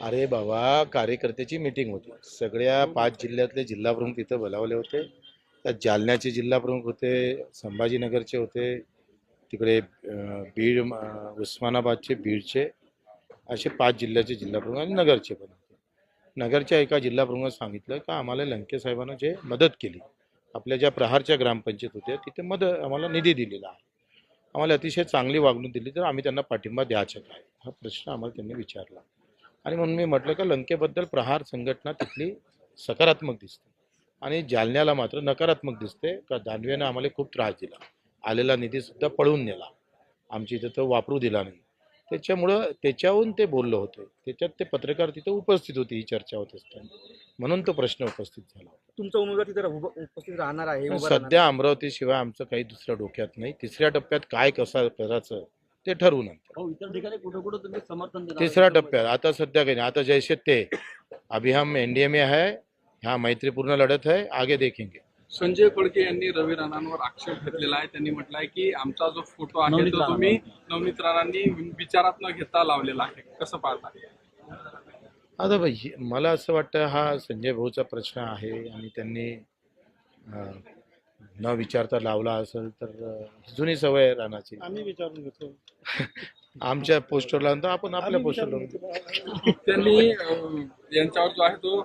अरे बाबा कार्यकर्त्याची मीटिंग होती. सगळ्या पाच जिल्ह्यातले जिल्हाप्रमुख तिथं बोलावले होते. त्यात जालन्याचे जिल्हाप्रमुख होते संभाजीनगरचे होते तिकडे बीड उस्मानाबादचे बीडचे असे पाच जिल्ह्याचे जिल्हाप्रमुख आणि नगरचे पण होते. नगरच्या एका जिल्हाप्रमुखात सांगितलं का आम्हाला लंके साहेबांना जे मदत केली आपल्या ज्या प्रहारच्या ग्रामपंचायत होत्या तिथे मदत आम्हाला निधी दिलेला आहे. आम्हाला अतिशय चांगली वागणूक दिली तर आम्ही त्यांना पाठिंबा द्यायचा काय हा प्रश्न आम्हाला त्यांनी विचारला. आणि म्हणून मी म्हटलं का लंकेबद्दल प्रहार संघटना तिथली सकारात्मक दिसते. आणि जालन्याला मात्र नकारात्मक दिसते. का दानवेनं आम्हाला खूप त्रास दिला. आलेला निधीसुद्धा पळवून नेला. आमची इथं तो वापरू दिला नाही. त्याच्यामुळं त्याच्याहून ते बोललं होतं. त्याच्यात ते पत्रकार तिथं उपस्थित होते ही चर्चा होत असताना. म्हणून तो प्रश्न उपस्थित झाला तुमचा उमेदवार तिथे उपस्थित राहणार आहे सध्या अमरावतीशिवाय आमचं काही दुसऱ्या डोक्यात नाही. तिसऱ्या टप्प्यात काय कसं करायचं ते ठरवू नंतर. हो इतर ठिकाणी कुठं कुठं तुम्ही समर्थन देणार. तिसऱ्या टप्प्यात. आता सध्या काही नाही. आता जैसे ते अभी हम एनडीए में है. ह्या मैत्रीपूर्ण लढत है. आगे देखेंगे. संजय फडके यांनी रवी राणांवर आक्षेप घेतलेला आहे. त्यांनी म्हटलंय की आमचा जो फोटो आहे तो. तुम्ही नवनीत राणांनी विचारात न घेता लावलेला आहे. कसं पाहता? आता बाई मला असं वाटतं हा संजय भाऊचा प्रश्न आहे आणि त्यांनी न विचारता लावला असेल तर जुनी सवय आहे रानाची आम्ही विचारून घेतो. आमच्या पोस्टरला तर आपण आपल्या पोस्टरला त्यांनी अं, यांच्यावर जो आहे तो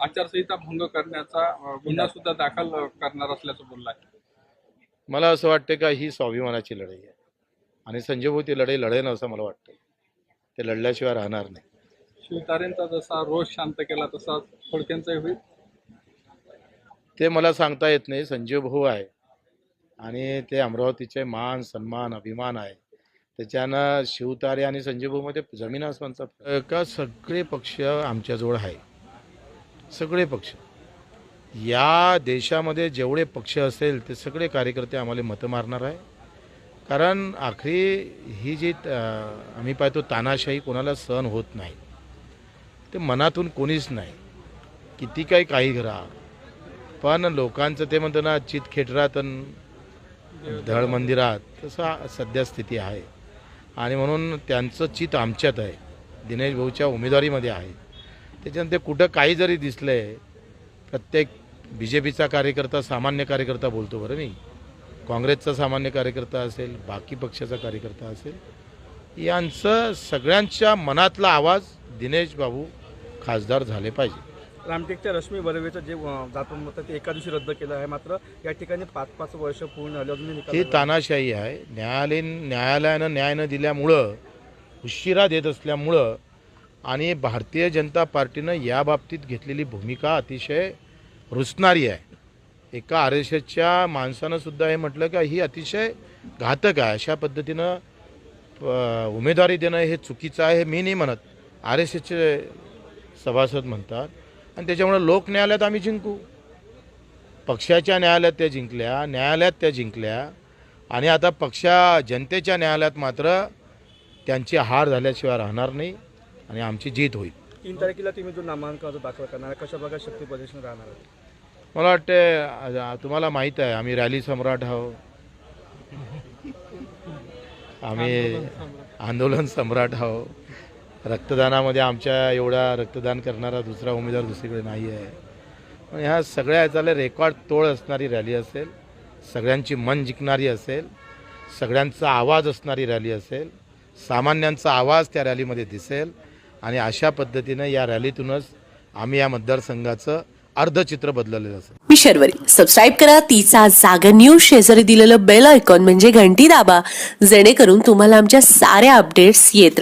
आचारसंहिता भंग करण्याचा गुन्हा सुद्धा दाखल करणार असल्याचं बोलला आहे. मला असं वाटतं का ही स्वाभिमानाची लढाई आहे. आणि संजय भाऊ ती लढाई लढेन असं मला वाटतं ते लढल्याशिवाय राहणार नाही. शिवतारेंचा जसा रोष शांत केला तसा फडकेंचाही होईल. ते मला सांगता येत नाही. संजीव भाऊ आहे. आणि ते अमरावतीचे मान सन्मान अभिमान आहे. त्याच्यानं शिवतारे आणि संजीव भाऊमध्ये जमीन आसमानचा का सगळे पक्ष आमच्याजवळ आहे? सगळे पक्ष. या देशामध्ये जेवढे पक्ष असेल ते सगळे कार्यकर्ते आम्हाला मतं मारणार आहे. कारण आखरी ही जी आम्ही पाहतो तानाशाही कोणाला सहन होत नाही. ते मनातून कोणीच नाही. किती काही काही करा पण लोकांचं ते म्हणतं ना चित खेटरात अन धड मंदिरात तसं सध्या स्थिती आहे. आणि म्हणून त्यांचं चित आमच्यात आहे. दिनेश भाऊच्या उमेदवारीमध्ये आहे. त्याच्यानंतर कुठं काही जरी दिसलं आहे प्रत्येक बी जे पीचा कार्यकर्ता सामान्य कार्यकर्ता बोलतो बरं मी. काँग्रेसचा सामान्य कार्यकर्ता असेल बाकी पक्षाचा कार्यकर्ता असेल. यांचं सगळ्यांच्या मनातला आवाज दिनेश बाबू खासदार झाले पाहिजे. रामटेकच्या रश्मी बर्वेचं जे जातो मत ते एका दिवशी रद्द केलं आहे. मात्र या ठिकाणी पाच पाच वर्ष पूर्ण झाले. ही लागला. नाही. तानाशाही आहे. न्यायालयीन न्यायालयानं न्याय न दिल्यामुळं उशिरा देत असल्यामुळं आणि भारतीय जनता पार्टीनं या बाबतीत घेतलेली भूमिका अतिशय रुचणारी आहे. एका आर एस एसच्या माणसानं सुद्धा हे म्हटलं का ही अतिशय घातक आहे. अशा पद्धतीनं उमेदवारी देणं हे चुकीचं आहे हे मी नाही म्हणत. आर एस एसचे सभासद म्हणतात. आणि त्याच्यामुळं लोक न्यायालयात आम्ही जिंकू. पक्षाच्या न्यायालयात त्या जिंकल्या न्यायालयात त्या जिंकल्या. आणि आता पक्षा जनतेच्या न्यायालयात मात्र त्यांची हार झाल्याशिवाय राहणार नाही आणि आमची जीत होईल. तीन तारखेला तुम्ही जो नामांकन दाखल करणार कशा प्रकारे शक्ती प्रदर्शन राहणार आहे? मला वाटते तुम्हाला माहीत आहे आम्ही रॅली सम्राट आहो आम्ही आंदोलन सम्राट आहो रक्तदानामध्ये आमच्या एवढा रक्तदान करणारा दुसरा उमेदवार दुसरीकडे नाही आहे. पण ह्या सगळ्या ह्याचाला रेकॉर्ड तोड असणारी रॅली असेल सगळ्यांची मन जिंकणारी असेल सगळ्यांचा आवाज असणारी रॅली असेल सामान्यांचा आवाज त्या रॅलीमध्ये दिसेल आणि अशा पद्धतीनं या रॅलीतूनच आम्ही या मतदारसंघाचं अर्धचित्र बदललेलं असेल. मी शर्वरी. सबस्क्राईब करा. तिचा जागर न्यूज शेजारी दिलेलं बेल आयकॉन म्हणजे घंटी दाबा. जेणेकरून तुम्हाला आमच्या साऱ्या अपडेट्स येत